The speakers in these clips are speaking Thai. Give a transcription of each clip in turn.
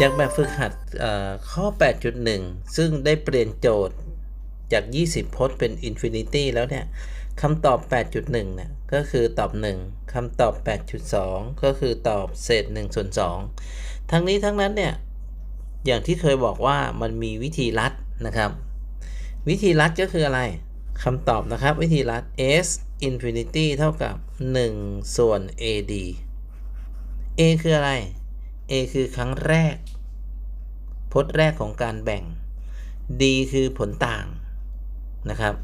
จากแบบฝึกหัดข้อ 8.1 ซึ่งได้เปลี่ยนโจทย์จาก 20พจน์เป็น Infinity แล้วเนี่ยคำตอบ 8.1 เนี่ยก็คือตอบ 1คำตอบ 8.2 ก็คือตอบเศษ1ส่วน2ทั้งนี้ทั้งนั้นเนี่ย อย่างที่เคยบอกว่ามันมีวิธีลัดนะครับ วิธีลัดก็คืออะไรคำตอบนะครับ วิธีลัด s infinity เท่ากับ 1 ส่วน ad a คืออะไร a คือครั้งแรก พจน์แรกของการแบ่ง d คือผลต่างนะครับ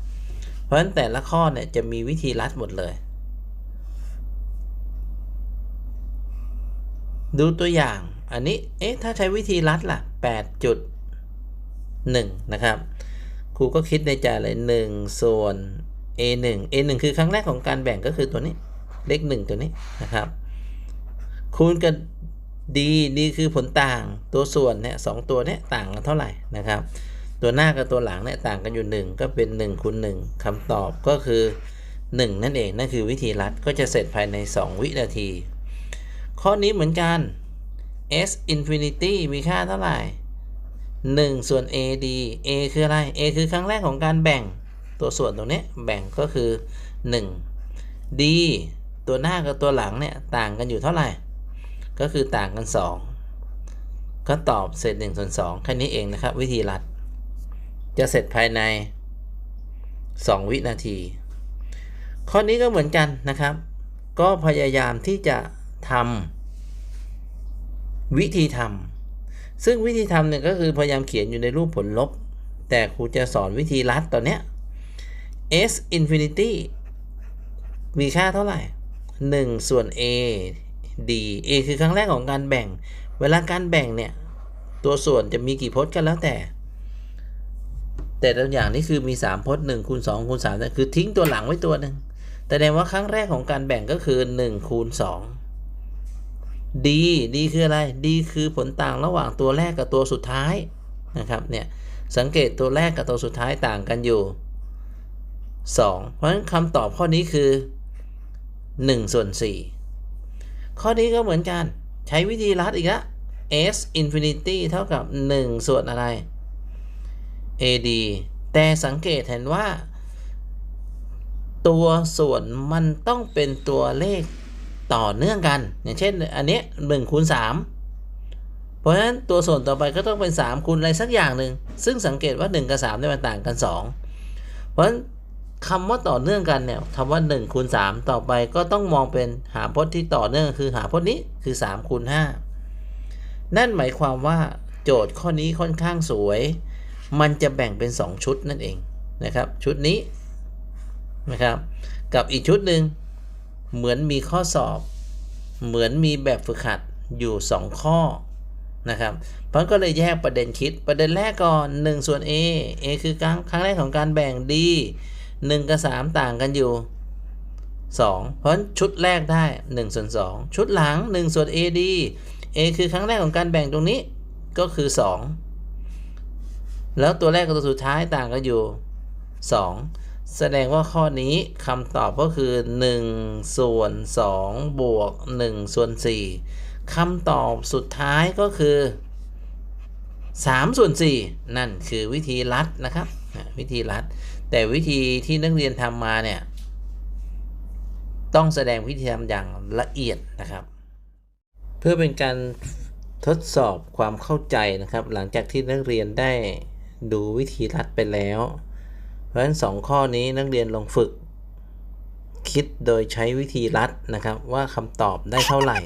เพราะฉะนั้นแต่ละข้อเนี่ยจะมีวิธีลัดหมดเลย ดูตัวอย่าง อันนี้ เอ๊ะ ถ้าใช้วิธีลัดล่ะ 8.1 นะครับ ครูก็คิดในใจเลย 1 ส่วน a 1 a 1 คือครั้งแรกของการแบ่งก็คือตัวนี้เลข1ตัวนี้นะครับ คูณกับ d d คือผลต่างตัวส่วนเนี่ยสองตัวเนี่ยต่างกันเท่าไหร่นะครับ ตัวหน้ากับตัวหลังเนี่ยต่างกันอยู่ 1 ก็เป็น1คูณ1คำตอบก็คือ 1 นั่นเองนั่นคือวิธีลัดก็จะเสร็จภายใน 2 วินาที ข้อนี้เหมือนกัน s infinity มีค่าเท่าไหร่ 1 ส่วน a d a คืออะไร a คือครั้งแรกของการแบ่ง ตัวส่วนตรงนี้แบ่งก็คือ 1 d ตัวหน้ากับตัวหลังเนี่ยต่างกันอยู่เท่าไหร่ ก็คือต่างกัน 2 ก็ตอบเศษ1ส่วน2แค่นี้เองนะครับ วิธีลัด จะเสร็จภายใน 2 วินาที ข้อนี้ก็เหมือนกันนะครับ ก็พยายามที่จะทำวิธีทำซึ่งวิธีทำเนี่ยก็คือพยายามเขียนอยู่ในรูปผลลบ แต่ครูจะสอนวิธีลัดตอนเนี้ย s infinity มีค่าเท่าไหร่ 1 ส่วน a d a คือครั้งแรกของการแบ่ง เวลาการแบ่งเนี่ย ตัวส่วนจะมีกี่พจน์กันแล้วแต่ แต่ตัวอย่างนี้คือมี 3 พจน์1คูณ2คูณ3เนี่ยคือทิ้งตัวหลังไว้ตัวหนึ่งแต่แสดงว่าครั้งแรกของการแบ่งก็คือ1คูณ2 d d คืออะไร d คือผลต่างระหว่างตัวแรกกับตัวสุดท้ายนะครับเนี่ยสังเกตตัวแรกกับตัวสุดท้ายต่างกันอยู่ 2 เพราะฉะนั้นคำตอบข้อนี้คือ 1 ส่วน 4 ข้อนี้ก็เหมือนกัน ใช้วิธีลัดอีกล้ว s infinity เท่ากับ 1 ส่วนอะไร ad แต่สังเกตเห็นว่า ตัวส่วนมันต้องเป็นตัวเลขต่อเนื่องกัน อย่างเช่น อันนี้1คูณ3เพราะฉะนั้นตัวส่วนต่อไปก็ต้องเป็น 3คูณอะไรสักอย่างหนึ่ง ซึ่งสังเกตว่า 1 กับ 3 เนี่ยมันต่างกัน 2 เพราะฉะนั้น คำว่าต่อเนื่องกันเนี่ยคำว่า1คูณ3ต่อไปก็ต้องมองเป็นหาพจน์ที่ต่อเนื่องคือหาพจน์นี้คือ3คูณ5นั่นหมายความว่าโจทย์ข้อนี้ค่อนข้างสวย มันจะแบ่งเป็น 2 ชุดนั่นเองนะครับ ชุดนี้นะครับกับอีกชุดหนึ่งเหมือนมีข้อสอบ เหมือนมีแบบฝึกหัดอยู่ 2 ข้อนะครับเพราะก็เลยแยกประเด็นคิดประเด็นแรกก่อน1ส่วน a a คือครั้งครั้งแรกของการแบ่ง d 1 กับ 3 ต่างกันอยู่ 2 เพราะชุดแรกได้1ส่วน2 ชุดหลัง1ส่วน ad a คือครั้งแรกของการแบ่งตรงนี้ก็คือ 2 แล้วตัวแรกกับตัวสุดท้ายต่างกันอยู่ 2 แสดงว่าข้อนี้คำตอบก็คือ 1 ส่วน 2 บวก 1 ส่วน 4คำตอบสุดท้ายก็คือ 3 ส่วน 4 นั่นคือวิธีลัดนะครับ วิธีลัด แต่วิธีที่นักเรียนทำมาเนี่ย ต้องแสดงวิธีทำอย่างละเอียดนะครับ เพื่อเป็นการทดสอบความเข้าใจนะครับ หลังจากที่นักเรียนได้ดูวิธีลัดไปแล้ว เพราะฉะนั้นสองข้อนี้นักเรียนลองฝึก คิดโดยใช้วิธีลัดนะครับ ว่าคำตอบได้เท่าไหร่